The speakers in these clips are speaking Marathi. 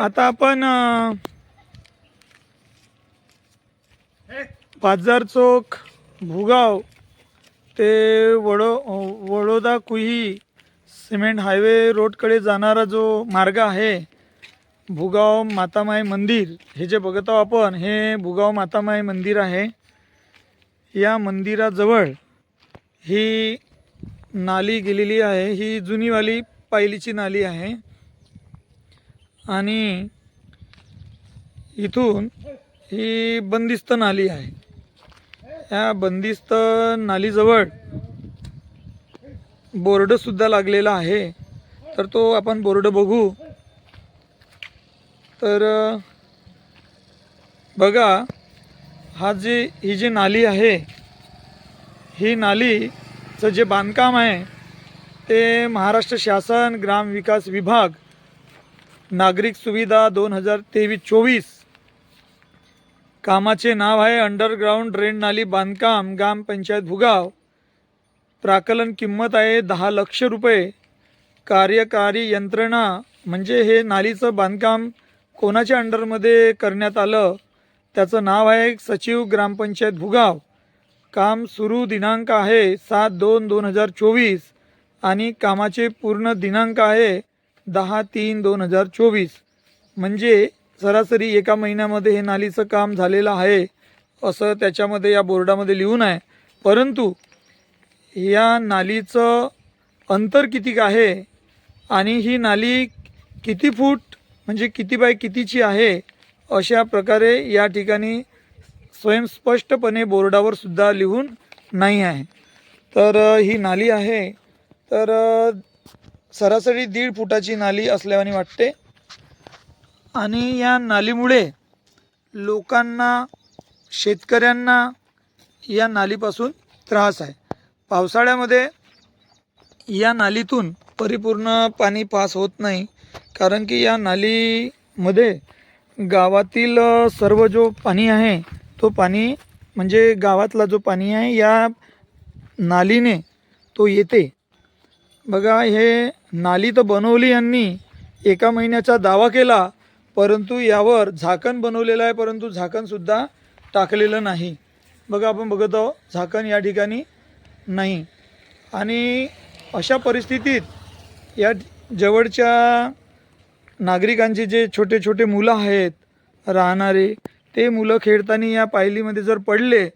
आता आपण पाचजार चौक भुगाव ते वडो वडोदा कुही सिमेंट हायवे रोडकडे जाणारा जो मार्ग आहे भुगाव मातामाई मंदिर हे जे बघत आहो आपण हे भुगाव मातामाई मंदिर आहे. या मंदिराजवळ ही नाली गेलेली आहे ही जुनीवाली पायलीची नाली आहे. आणि इथून ही बंदिस्त नाली आहे. या बंदिस्त नालीजवळ बोर्डसुद्धा लागलेला आहे. तर तो आपण बोर्ड बघू. तर बघा हा जी ही जी नाली आहे ही नालीचं जे बांधकाम आहे ते महाराष्ट्र शासन ग्राम विकास विभाग नागरिक सुविधा दोन हजार तेवीस चोवीस. कामाचे नाव आहे अंडरग्राऊंड ड्रेन नाली बांधकाम ग्रामपंचायत भुगाव. प्राकलन किंमत आहे दहा लक्ष रुपये. कार्यकारी यंत्रणा म्हणजे हे नालीचं बांधकाम कोणाच्या अंडरमध्ये करण्यात आलं? त्याचं नाव आहे सचिव ग्रामपंचायत भुगाव. काम सुरू दिनांक आहे सात दोन दोन हजार चोवीस. आणि कामाचे पूर्ण दिनांक आहे दहा तीन दोन हजार चोवीस. म्हणजे सरासरी एका महिन्यामध्ये हे नालीचं काम झालेलं आहे असं त्याच्यामध्ये या बोर्डामध्ये लिहून आहे. परंतु या नालीचं अंतर किती आहे आणि ही नाली किती फूट म्हणजे किती बाय कितीची आहे अशा प्रकारे या ठिकाणी स्वयंस्पष्टपणे बोर्डावर सुद्धा लिहून नाही आहे. तर ही नाली आहे. तर सरासरी दीड फुटाची नाली असल्यावानी वाटते. आणि या नालीमुळे लोकांना शेतकऱ्यांना या नालीपासून त्रास आहे. पावसाळ्यामध्ये या नालीतून परिपूर्ण पाणी पास होत नाही कारण की या नालीमध्ये गावातील सर्व जो पाणी आहे तो पाणी म्हणजे गावातला जो पाणी आहे या नालीने तो येते. बघा हे नाली तर बनवली यांनी. एका महिन्याचा दावा केला परंतु यावर झाकण बनवलेलं आहे परंतु झाकणसुद्धा टाकलेलं नाही. बघा आपण बघत आहोत झाकण या ठिकाणी नाही. आणि अशा परिस्थितीत या जवळच्या नागरिकांचे जे छोटे छोटे मुलं आहेत राहणारे ते मुलं खेळताना या पायलीमध्ये जर पडले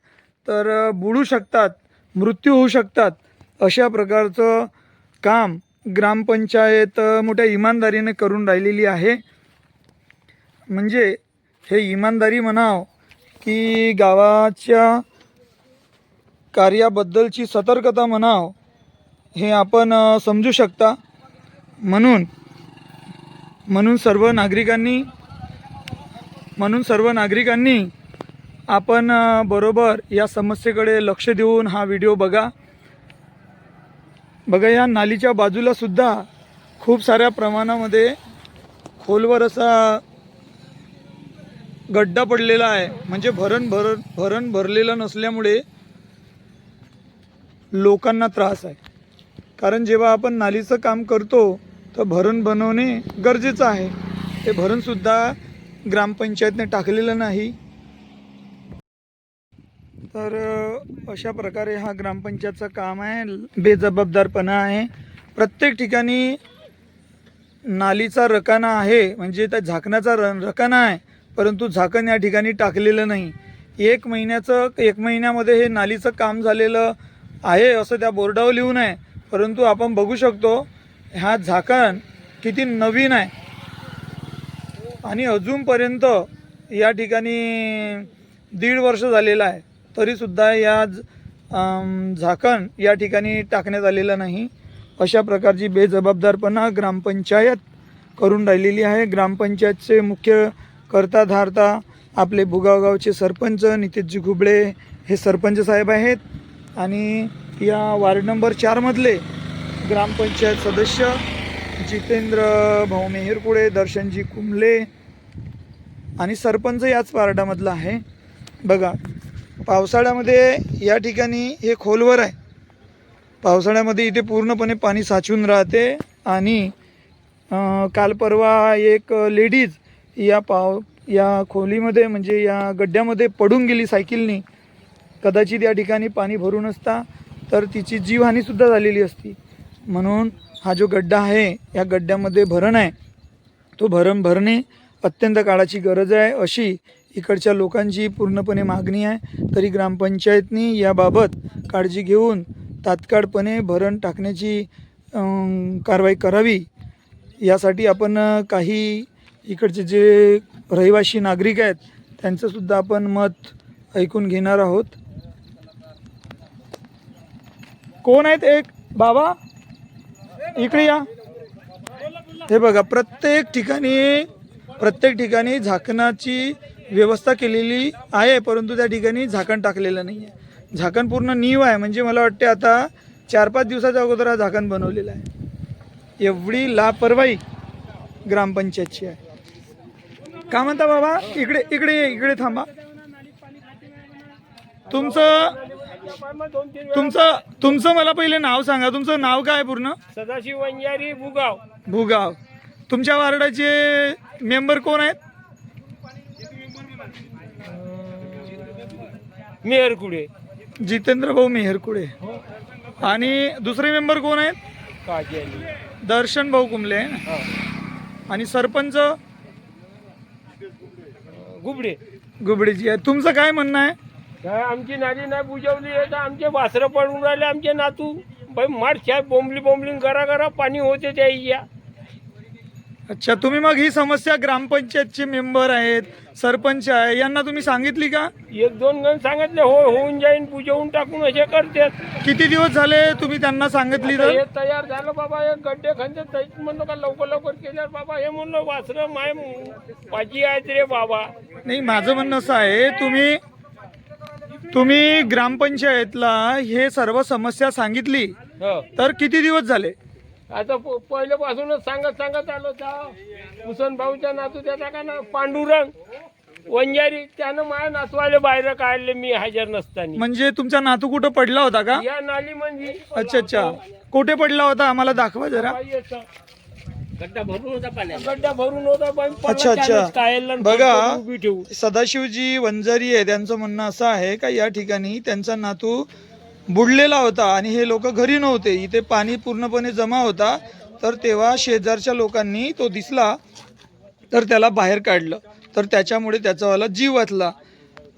तर बुडू शकतात मृत्यू होऊ शकतात अशा प्रकारचं काम ग्रामपंचायत मोठ्या इमानदारीने करून राहिलेली आहे. म्हणजे हे इमानदारी म्हणाव की गावाच्या कार्याबद्दलची सतर्कता म्हणाव हे आपण समजू शकता. म्हणून म्हणून सर्व नागरिकांनी म्हणून सर्व नागरिकांनी आपण बरोबर या समस्येकडे लक्ष देऊन हा व्हिडिओ बघा. बघा या नालीच्या बाजूला सुद्धा खूप साऱ्या प्रमाणामध्ये खोलवर असा गड्डा पडलेला आहे. म्हणजे भरण भरण भरण भरलेलं नसल्यामुळे लोकांना त्रास आहे. कारण जेव्हा आपण नालीचं काम करतो तर भरण बनवणे गरजेचं आहे. ते भरणसुद्धा ग्रामपंचायतने टाकलेलं नाही. तर अशा प्रकारे हा ग्रामपंचायतचं काम आहे. बेजबाबदारपणा आहे. प्रत्येक ठिकाणी नालीचा रकाना आहे. म्हणजे त्या झाकणाचा र रकाना आहे. परंतु झाकण या ठिकाणी टाकलेलं नाही. एक महिन्याचं एक महिन्यामध्ये हे नालीचं काम झालेलं आहे असं त्या बोर्डावर लिहून आहे. परंतु आपण बघू शकतो हा झाकण किती नवीन आहे. आणि अजूनपर्यंत या ठिकाणी दीड वर्ष झालेलं आहे. तरीसुद्धा या झाकण या ठिकाणी टाकण्यात आलेलं नाही. अशा प्रकारची बेजबाबदारपणा ग्रामपंचायत करून राहिलेली आहे. ग्रामपंचायतचे मुख्य करता धारता आपले भुगावगावचे सरपंच नितेशजी घुबळे हे सरपंच साहेब आहेत. आणि या वार्ड नंबर चारमधले ग्रामपंचायत सदस्य जितेंद्र भाऊ मेहेरपुळे दर्शनजी कुंभले आणि सरपंच याच वार्डामधला आहे. बघा पावसाळ्यामध्ये या ठिकाणी हे खोलवर आहे. पावसाळ्यामध्ये इथे पूर्णपणे पाणी साचून राहते आणि काल परवा एक लेडीज या पाव या खोलीमध्ये म्हणजे या गड्ड्यामध्ये पडून गेली सायकलनी. कदाचित या ठिकाणी पाणी भरून असता तर तिची जीवहानीसुद्धा झालेली असती. म्हणून हा जो गड्डा आहे या गड्ड्यामध्ये भरण आहे. तो भरण भरणे अत्यंत काळाची गरज आहे अशी इकडच्या लोकांची पूर्णपणे मागणी आहे. तरी ग्रामपंचायतनी याबाबत काळजी घेऊन तात्काळपणे भरण टाकण्याची कारवाई करावी. यासाठी आपण काही इकडचे जे रहिवासी नागरिक आहेत त्यांचंसुद्धा आपण मत ऐकून घेणार आहोत. कोण आहेत एक? बाबा? इकडे या. हे बघा प्रत्येक ठिकाणी प्रत्येक ठिकाणी झाकणाची व्यवस्था केलेली आहे परंतु त्या ठिकाणी झाकण टाकलेलं नाही आहे झाकण पूर्ण नीव आहे. म्हणजे मला वाटते आता चार पाच दिवसाच्या अगोदर हा झाकण बनवलेलं आहे. एवढी लापरवाही ग्रामपंचायतची आहे. का म्हणता बाबा? इकडे इकडे ये, इकडे थांबा. तुमचं तुमचं तुमचं मला पहिले नाव सांगा. तुमचं नाव काय पूर्ण? सदाशिव वंजारी भुगाव. भूगाव. तुमच्या वार्डाचे मेंबर कोण आहेत? मेहरकुडे जितेंद्र भाऊ मेहरकुडे आणि दुसरे मेंबर कोण आहेत? काजी दर्शन भाऊ कुंबले. आहे ना? आणि सरपंच? गुबडे. गुबडीजी आहे तुमचं काय म्हणणं आहे? काय आमची नाली नाही बुजवली आहे तर आमचे वासरं पडून राहिले आमचे नातू. बाई मारशा बोंबली बोंबलिंग करा करा पाणी होते त्या या. अच्छा तुम्ही मग ही समस्या ग्रामपंचायतचे मेंबर आहेत सरपंच आहे यांना तुम्ही सांगितली का? एक दोन गण सांगितले हो होऊन जाईन बुजवून टाकून असे करतात. किती दिवस झाले तुम्ही त्यांना सांगितली तर? हे तयार झालं बाबा हे गड्डे खंदे तैत म्हणलं का लवकर लवकर केल्यावर बाबा हे म्हणलं वासरं माय पाजी आहेत रे बाबा. नाही माझं म्हणणं असं आहे तुम्ही तुम्ही ग्रामपंचायतला हे सर्व समस्या सांगितली हो. तर किती दिवस झाले? आता पहिल्यापासूनच सांगत सांगत आलो त्या हुसन भाऊच्या नातू त्याचा का ना पांडुरंग. वंजारी. त्यानं माझ्या नातवाले बाहेर काढले मी हजर नसताना. म्हणजे तुमचा नातू कुठं पडला होता का? या नाली म्हणजे अच्छा अच्छा. कुठे पडला होता? आम्हाला दाखवा जरा. गड्डा भरून होता पाण्यात. गड्डा भरून होता पण अच्छा, अच्छा. बघा. सदाशिवजी वंजारी आहे. त्यांचं म्हणणं असं आहे का या ठिकाणी त्यांचा नातू बुडलेला होता आणि हे लोक घरी नव्हते. इथे पाणी पूर्णपणे जमा होता. तर तेव्हा शेजारच्या लोकांनी तो दिसला तर त्याला बाहेर काढलं. तर त्याच्यामुळे त्याचावाला जीव वाचला.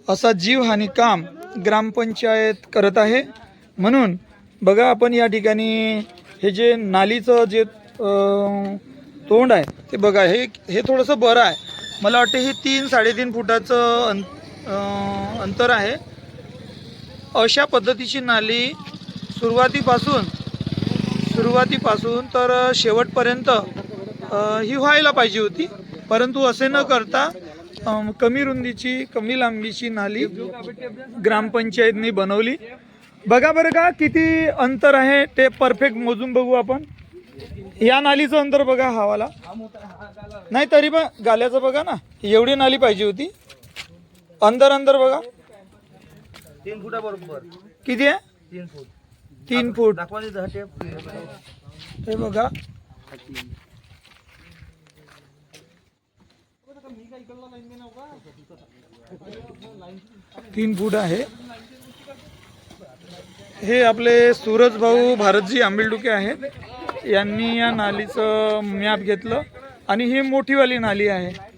असा जीवहानी काम ग्रामपंचायत करत आहे. म्हणून बघा आपण या ठिकाणी हे जे नालीचं जे तोंड आहे ते बघा. हे हे थोडंसं बरं आहे. मला वाटतं हे तीन साडेतीन फुटाचं अं, अंतर आहे. अशा पद्धतीची नाली सुरुवातीपासून सुरुवातीपासून तर शेवटपर्यंत ही व्हायला पाहिजे होती. परंतु असे न करता कमी रुंदीची कमी लांबीची नाली ग्रामपंचायतनी बनवली. बघा बरं का किती अंतर आहे ते परफेक्ट मोजून बघू आपण. या नालीचं अंतर बघा हवाला. नाही तरी पण गाल्याचं बघा ना एवढी नाली पाहिजे होती. अंदर अंदर बघा. तीन फुटा बरोबर. किती आहे? तीन फूट. तीन फूट. दाखवा तिथं हे बघा. तीन फूट आहे. हे आपले सूरज भाऊ भारतजी आंबिलडुके आहेत. यांनी या नालीचं मॅप घेतलं. आणि ही मोठीवाली नाली आहे.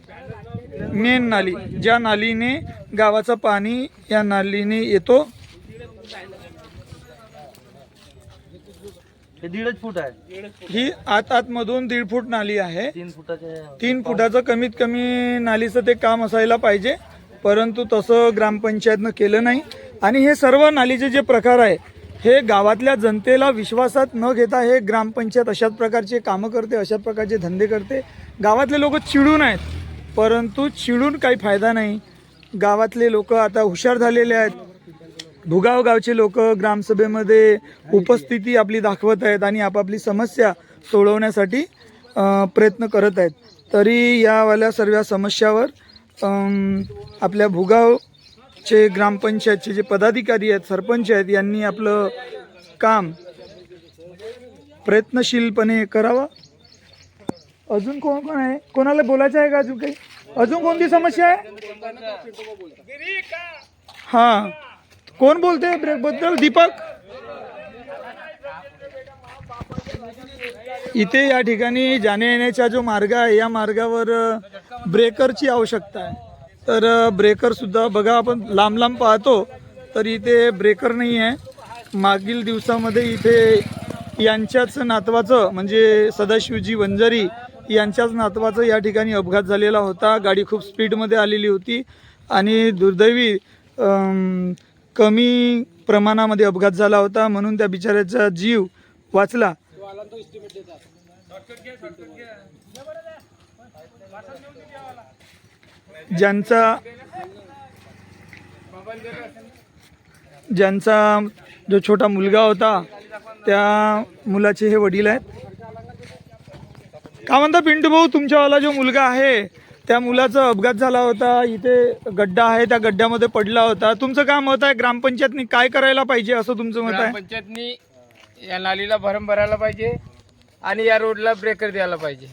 मेन नाली ज्या नालीने गावाचं पाणी या नालीने येतो. हे दीडच फूट आहे. ही आत आतमधून दीड फूट नाली आहे. तीन फुटाचे तीन फुटाचं कमीत कमी नालीचं ते काम असायला पाहिजे. परंतु तसं ग्रामपंचायतनं केलं नाही. आणि हे सर्व नालीचे जे प्रकार आहे हे गावातल्या जनतेला विश्वासात न घेता हे ग्रामपंचायत अशाच प्रकारचे कामं करते अशाच प्रकारचे धंदे करते. गावातले लोक चिडून आहेत. परंतु चिडून काही फायदा नाही. गावातले लोक आता हुशार झालेले आहेत. भुगाव गावचे लोक ग्रामसभेमध्ये उपस्थिती आपली दाखवत आहेत आणि आपापली समस्या सोडवण्यासाठी प्रयत्न करत आहेत. तरी यावाल्या सर्व समस्यावर आपल्या भुगावचे ग्रामपंचायतचे जे पदाधिकारी आहेत सरपंच आहेत यांनी आपलं काम प्रयत्नशीलपणे करावं. अजून कोण कोण आहे? कोणाला बोलायचं आहे का अजून काही? अजून कोणती समस्या आहे? हा. कोण बोलते ब्रेकबद्दल दीपक? इथे या ठिकाणी जाण्या येण्याचा जो मार्ग आहे या मार्गावर ब्रेकरची आवश्यकता आहे. तर ब्रेकरसुद्धा ब्रेकर सुद्धा बघा आपण लांब लांब पाहतो तर इथे ब्रेकर नाही आहे. मागील दिवसामध्ये इथे यांच्याच नातवाचं म्हणजे सदाशिवजी वंजारी यांच्याच नातवाचं या ठिकाणी अपघात झालेला होता. गाडी खूप स्पीडमध्ये आलेली होती आणि दुर्दैवी कमी प्रमाणामध्ये अपघात झाला होता. म्हणून त्या बिचाऱ्याचा जीव वाचला. ज्यांचा ज्यांचा जो छोटा मुलगा होता त्या मुलाचे हे वडील आहेत. का म्हणता पिंटू भाऊ तुमच्यावाला जो मुलगा आहे त्या मुलाचा अपघात झाला होता इथे गड्डा आहे त्या गड्ड्यामध्ये पडला होता. तुमचं काय मत आहे ग्रामपंचायतनी काय करायला पाहिजे असं तुमचं मत आहे? ग्रामपंचायतनी या नालीला भरम भरायला पाहिजे आणि या रोडला ब्रेकर द्यायला पाहिजे.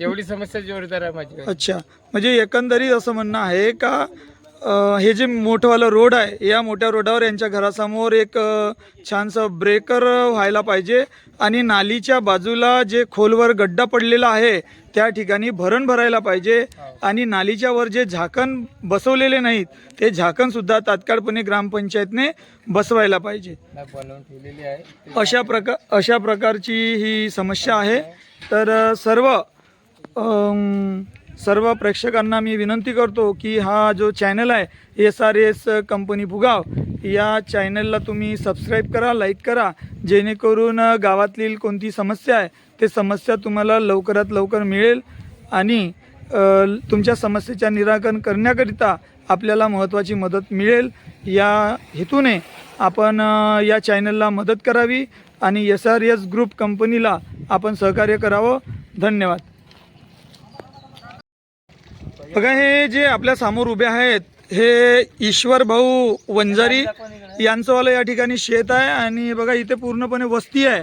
एवढी समस्या जोरदार आहे माझी अच्छा. म्हणजे एकंदरीत असं म्हणणं आहे का हे जे मोठंवालं रोड आहे या मोठ्या रोडावर यांच्या घरासमोर एक छानसं ब्रेकर व्हायला पाहिजे आणि नालीच्या बाजूला जे खोलवर गड्डा पडलेला आहे त्या ठिकाणी भरण भरायला पाहिजे आणि नालीच्या वर जे झाकण बसवलेले नाहीत ते झाकण सुद्धा तात्काळपणे ग्रामपंचायतने बसवायला पाहिजे. अशा प्रकार अशा प्रकारची ही समस्या आहे. तर सर्व सर्व प्रेक्षकांना मी विनंती करतो की हा जो चॅनल आहे S R S company Bhugaon या चॅनलला तुम्ही सबस्क्राईब करा लाईक करा. जेणेकरून गावातील कोणती समस्या आहे ते समस्या तुम्हाला लवकरात लवकर मिळेल आणि तुमच्या समस्येच्या निराकरण करण्याकरिता आपल्याला महत्त्वाची मदत मिळेल. या हेतूने आपण या चॅनलला मदत करावी आणि एस आर एस ग्रुप कंपनीला आपण सहकार्य करावं. धन्यवाद. बघा हे जे आपल्यासमोर उभे आहेत हे ईश्वर भाऊ वंजारी यांचंवालं या ठिकाणी शेत आहे आणि बघा इथे पूर्णपणे वस्ती आहे.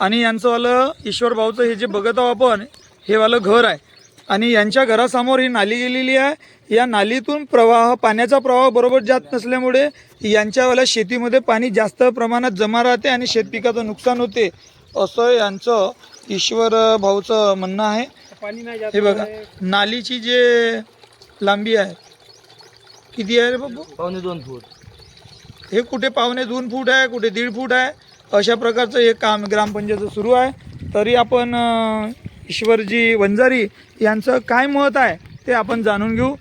आणि यांचंवालं ईश्वर भाऊचं हे जे बघत आहोत आपण हे वालं घर आहे. आणि यांच्या घरासमोर ही नाली गेलेली आहे. या नालीतून प्रवाह पाण्याचा प्रवाह बरोबर जात नसल्यामुळे यांच्यावाल्या शेतीमध्ये पाणी जास्त प्रमाणात जमा राहते आणि शेतपिकाचं नुकसान होते असं यांचं ईश्वर भाऊचं म्हणणं आहे. पाणी नाही हे बघा नालीची जे लांबी आहे किती आहे रे बाबू? पावणे दोन फूट. हे कुठे पावणे दोन फूट आहे कुठे दीड फूट आहे? अशा प्रकारचं हे काम ग्रामपंचायतचं सुरू आहे. तरी आपण अं, ईश्वरजी वंजारी यांचं काय मत आहे ते आपण जाणून घेऊ.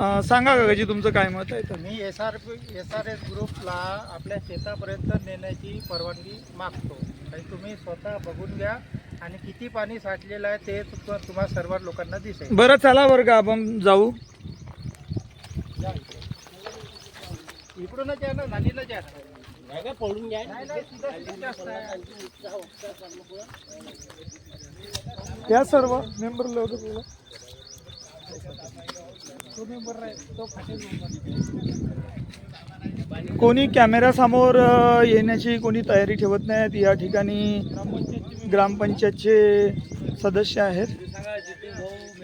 अं, सांगा काकाजी तुमचं काय मत आहे? तर मी S R S R S ग्रुपला आपल्या शेतापर्यंत नेण्याची परवानगी मागतो. आणि तुम्ही स्वतः बघून घ्या. आणि किती पाणी साठलेलं आहे ते तुम- तुम्हाला सर्व लोकांना दिसेल. बरं चला बरं का आपण जाऊ. इकडूनच या ना नालीलाच या ना पडून घ्या. नाही नाही सीधा सीधा जास्त आहे. या सर्व मेंबर लोक कोणी कॅमेऱ्यासमोर अ, येण्याची कोणी तयारी ठेवत नाहीत या ठिकाणी. ग्रामपंचायतचे सदस्य आहेत.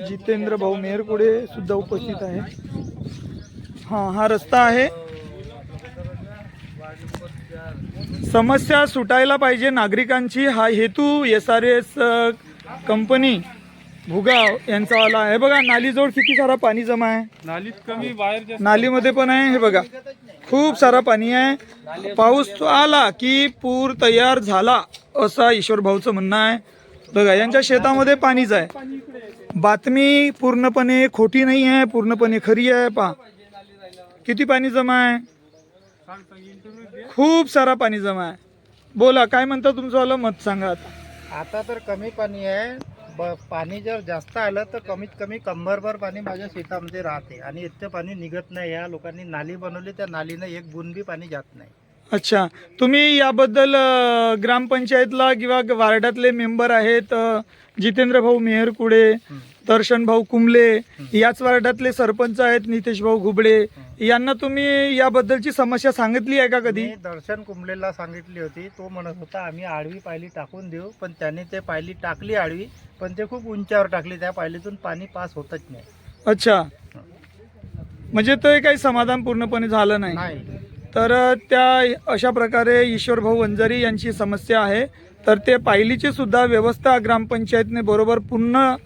जितेंद्र भाऊ मेहरकुडे सुद्धा उपस्थित आहेत हां हा रस्ता आहे. समस्या सुटायला पाहिजे नागरिकांची. हा हेतू S R S company Bhugaon यांचावाला आहे. बघा नालीजवळ किती सारा पाणी जमा आहे. नालीत कमी बाहेर नालीमध्ये पण आहे हे बघा. खूप सारा पाणी आहे. पाऊस आला की पूर तयार झाला असा ईश्वर भाऊचं म्हणणं आहे. बघा यांच्या शेतामध्ये पाणीच आहे. बातमी पूर्णपणे खोटी नाही आहे पूर्णपणे खरी आहे पा किती पाणी जमा आहे? खूप सारा पाणी जमा आहे. बोला काय म्हणता तुमचं वालं? मत सांगा आता. आता तर कमी पाणी आहे. ब पाणी जर जास्त आलं तर कमीत कमी कंबरभर पाणी माझ्या शेतामध्ये राहते. आणि इतकं पाणी निघत नाही. या लोकांनी नाली बनवली त्या नालीनं एक बुन बी पाणी जात नाही. अच्छा. तुम्ही याबद्दल अ, ग्रामपंचायतला किंवा वार्डातले मेंबर आहेत अ, जितेंद्र भाऊ मेहरकुडे दर्शन भाऊ कुंबले याच वार्डातले सरपंच आहेत नितेश भाऊ घुबडे. यांना तुम्ही याबद्दलची समस्या सांगितली आहे का कधी? मी दर्शन कुंबलेला सांगितली होती. तो म्हणत होता आम्ही आडवी पायली टाकून देऊ पण त्याने ते पायली टाकली आडवी पण ते खूप उंचावर टाकली. त्या पायलीतून पाणी पास होतच नाही. अच्छा. म्हणजे ते काही समाधान पूर्णपणे झालं नाही. नाही. तर त्या अशा प्रकारे ईश्वरभाऊ वंजारी यांची समस्या आहे. तर ते पायलीची सुद्धा व्यवस्था ग्रामपंचायतने बरोबर पुन्हा अ,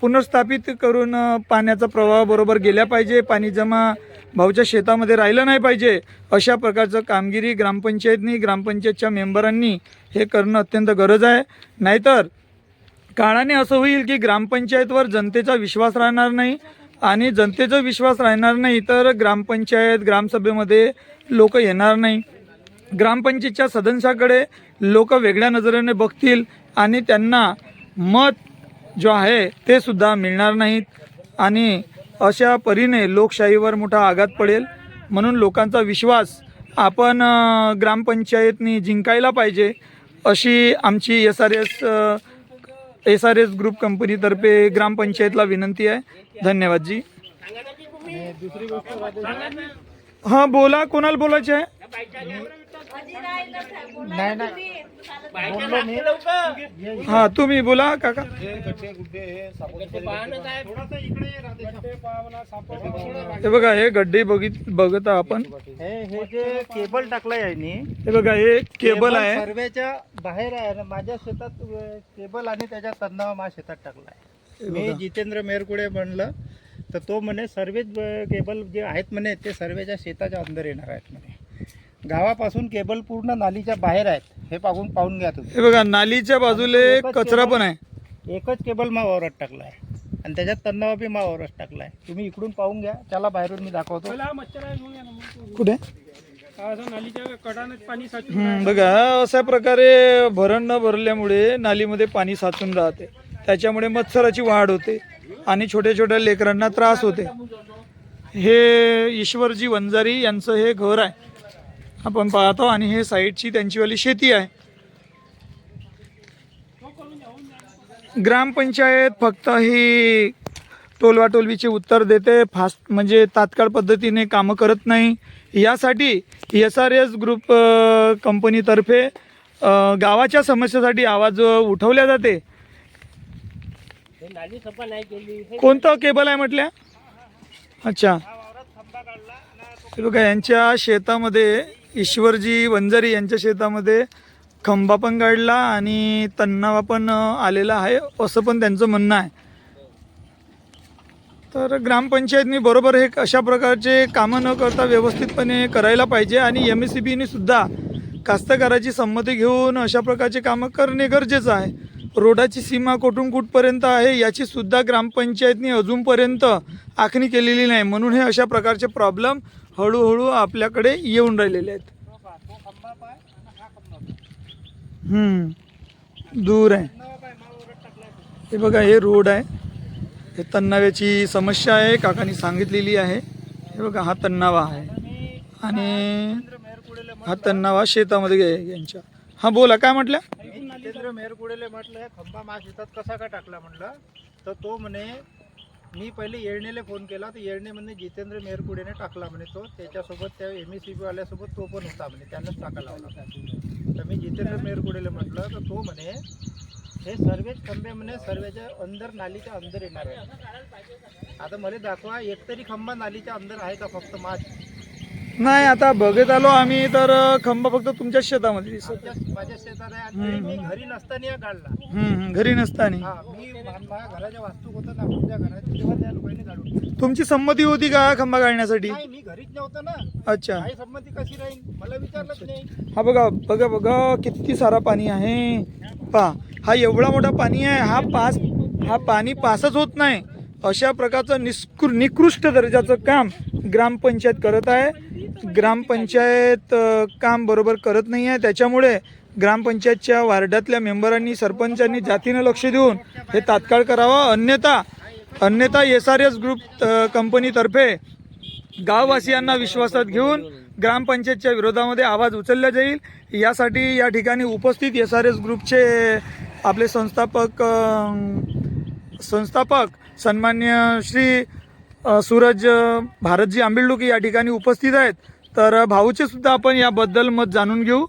पुनर्स्थापित करून पाण्याचा प्रवाह बरोबर गेल्या पाहिजे पाणी जमा भाऊच्या शेतामध्ये राहिलं नाही पाहिजे अशा प्रकारचं कामगिरी ग्रामपंचायतनी ग्रामपंचायतच्या मेंबरांनी हे करणं अत्यंत गरज आहे. नाहीतर काळाने असं होईल की ग्रामपंचायतवर जनतेचा विश्वास राहणार नाही आणि जनतेचा विश्वास राहणार नाही तर ग्रामपंचायत ग्रामसभेमध्ये लोक येणार नाही. ग्रामपंचायतच्या सदस्याकडे लोक वेगळ्या नजरेने बघतील आणि त्यांना मत जो आहे ते सुद्धा मिळणार नाहीत. आणि अशा परीने लोकशाहीवर मोठा आघात पडेल. म्हणून लोकांचा विश्वास आपण ग्रामपंचायतनी जिंकायला पाहिजे अशी आमची S R S S R S group कंपनीतर्फे ग्रामपंचायतला विनंती आहे. धन्यवाद जी. हां बोला. कोणाला बोलायचे आहे नाही नाही. बोललो मी. हां तुम्ही बोला काका. हे बघा हे गड्डे बघित बघत आहो आपण. हे हे जे केबल टाकलंय यांनी हे बघा हे केबल आहे. सर्वेच्या बाहेर आहे आणि माझ्या शेतात केबल आणि त्याच्या तन्नावा माझ्या शेतात टाकलाय. मी जितेंद्र मेरकुडे म्हणलं तर तो म्हणे सर्वेच केबल जे आहेत म्हणे ते सर्वेच्या शेताच्या अंदर येणार आहेत म्हणे. गावापासून केबल पूर्ण नालीच्या बाहेर आहेत. हे पाहून पाहून घ्या तुम्ही. हे बघा नालीच्या बाजूले कचरा पण आहे. एकच केबल मा वावरात टाकलाय. आणि त्याच्यात तन्नावा बी मा वावरात टाकलाय. तुम्ही इकडून पाहून घ्या. त्याला बाहेरून मी दाखवतो. कुठे? नालीच्या कडाने पाणी साचून हम्म, बघा अशा प्रकारे भरण न भरल्यामुळे नालीमध्ये पाणी साचून राहते. त्याच्यामुळे मत्सराची वाढ होते आणि छोट्या छोट्या लेकरांना त्रास होते. हे ईश्वरजी वंजारी यांचं हे घर आहे. आपण पाहतो आणि हे साईडची त्यांचीवाली शेती आहे. ग्रामपंचायत फक्त ही टोलवाटोलवीचे उत्तर देते फास्ट म्हणजे तात्काळ पद्धतीने कामं करत नाही. यासाठी एस आर एस ग्रुप कंपनीतर्फे गावाच्या समस्येसाठी आवाज उठवल्या जाते. कोणतं केबल आहे म्हटल्या? अच्छा. हे बघा यांच्या शेतामध्ये ईश्वरजी वंजारी यांच्या शेतामध्ये खंबा पण काढला आणि तन्नावा पण आलेला आहे असं पण त्यांचं म्हणणं आहे. तर ग्रामपंचायतनी बरोबर हे अशा प्रकारचे कामं न करता व्यवस्थितपणे करायला पाहिजे आणि एम एस सी बीने सुद्धा कास्तकाराची संमती घेऊन अशा प्रकारचे कामं करणे गरजेचं आहे. रोडाची सीमा कुठून कुठपर्यंत आहे याचीसुद्धा ग्रामपंचायतनी अजूनपर्यंत आखणी केलेली नाही. म्हणून हे अशा प्रकारचे प्रॉब्लेम हळूहळू आपल्याकडे येऊन राहिलेले आहेत. दूर आहे. हे बघा हे रोड आहे. हे तन्नाव्याची समस्या आहे काकांनी सांगितलेली आहे. हे बघा हा तन्नावा आहे. आणि हा तन्नावा शेतामध्ये गे- यांच्या हा बोला काय म्हटलं मी जितेंद्र मेहरकुडेले म्हटलं खंबा मास शेतात कसा का टाकला म्हटलं तर तो म्हणे मी पहिले येळणेला फोन केला तर येळणे म्हणे जितेंद्र मेहरकुडेने टाकला म्हणे तो. त्याच्यासोबत त्या एम एस सी बीवाल्यासोबत तो पण होता म्हणे त्यानंच टाका लावला. तर मी जितेंद्र मेहरकुडेले म्हटलं तर तो म्हणे हे सर्वेच खंबे म्हणे सर्वेच्या अंदर नालीच्या अंदर येणार आहे आता मला दाखवा एक तरी खंबा नालीच्या अंदर आहे का फक्त माझ नाही आता बघत आलो आम्ही तर खंबा फक्त तुमच्याच शेतामध्ये दिसत आमच्या माझ्या शेतात आहे आणि तरी मी घरी नसताना काढला हम्म, हम्म, घरी नसताना. हा मी मा- माझ्या घराच्या वास्तू होतं ना आमच्या घरात तेव्हा त्या लोकांनी काढून घेतलं. तुमची संमती होती का खंबा काढण्यासाठी नाही मी घरीच नव्हतो ना. अच्छा. काही संमती कशी राहील मला विचारलंच नाही. हा बघा बघा बघा किती सारा पाणी आहे. पा हा एवढा मोठा पाणी आहे हा पास हा पाणी पासच होत नाही. अशा प्रकारचं निष्कृ निकृष्ट दर्जाचं काम ग्रामपंचायत करत आहे. ग्रामपंचायत अ, काम बरोबर करत नाही आहे. त्याच्यामुळे ग्रामपंचायतच्या वार्डातल्या मेंबरांनी सरपंचांनी जातीनं लक्ष देऊन हे तात्काळ करावं. अन्यथा अन्यथा एस आर एस ग्रुप अ, कंपनीतर्फे गाववासियांना विश्वासात घेऊन ग्रामपंचायतच्या विरोधामध्ये आवाज उचलला जाईल. यासाठी या ठिकाणी उपस्थित एस आर एस ग्रुपचे आपले संस्थापक संस्थापक सन्मान्य श्री सूरज भारतजी आंबिल्डुकी या ठिकाणी उपस्थित आहेत. तर भाऊचे सुद्धा आपण याबद्दल मत जाणून घेऊ.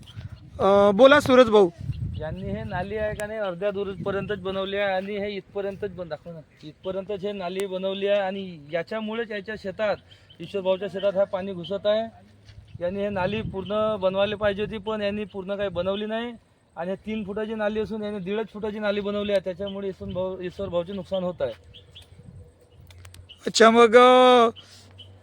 बोला सूरज भाऊ. यांनी हे नाली आहे का नाही अर्ध्या दूरपर्यंतच बनवली आहे आणि हे इथपर्यंतच बन दाखव ना. इथपर्यंतच हे नाली बनवली आहे आणि याच्यामुळेच याच्या शेतात ईश्वरभाऊच्या शेतात हा पाणी घुसत आहे. यांनी हे नाली पूर्ण बनवायला पाहिजे होती पण यांनी पूर्ण काही बनवली नाही. आणि तीन फुटाची नाली असून यांनी दीडच फुटाची नाली बनवली आहे. त्याच्यामुळे ईश्वर भाऊ ईश्वर भाऊचे नुकसान होत आहे. अच्छा मग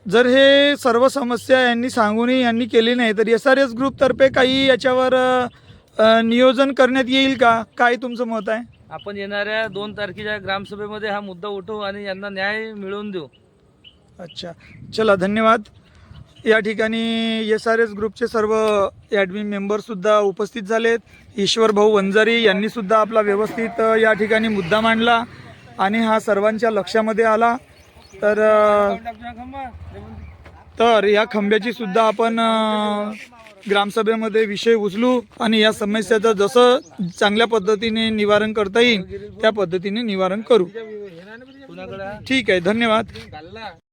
जर हे सर्व समस्या यांनी सांगूनही यांनी केली नाही तर एस आर एस ग्रुपतर्फे काही याच्यावर अ, नियोजन करण्यात येईल का? काय तुमचं मत आहे? आपण येणाऱ्या दोन तारखेच्या ग्रामसभेमध्ये हा मुद्दा उठवू आणि यांना न्याय मिळवून देऊ. अच्छा. चला धन्यवाद. या ठिकाणी एस आर एस ग्रुपचे सर्व ॲडमिन मेंबरसुद्धा उपस्थित झालेत. ईश्वर भाऊ वंजारी यांनीसुद्धा आपला व्यवस्थित अ, या ठिकाणी मुद्दा मांडला आणि हा सर्वांच्या लक्षामध्ये आला. तर तर या खंब्याची सुद्धा आपण ग्रामसभेमध्ये विषय उचलू आणि या समस्याचं जसं चांगल्या पद्धतीने निवारण करता येईल त्या पद्धतीने निवारण करू. ठीक आहे धन्यवाद.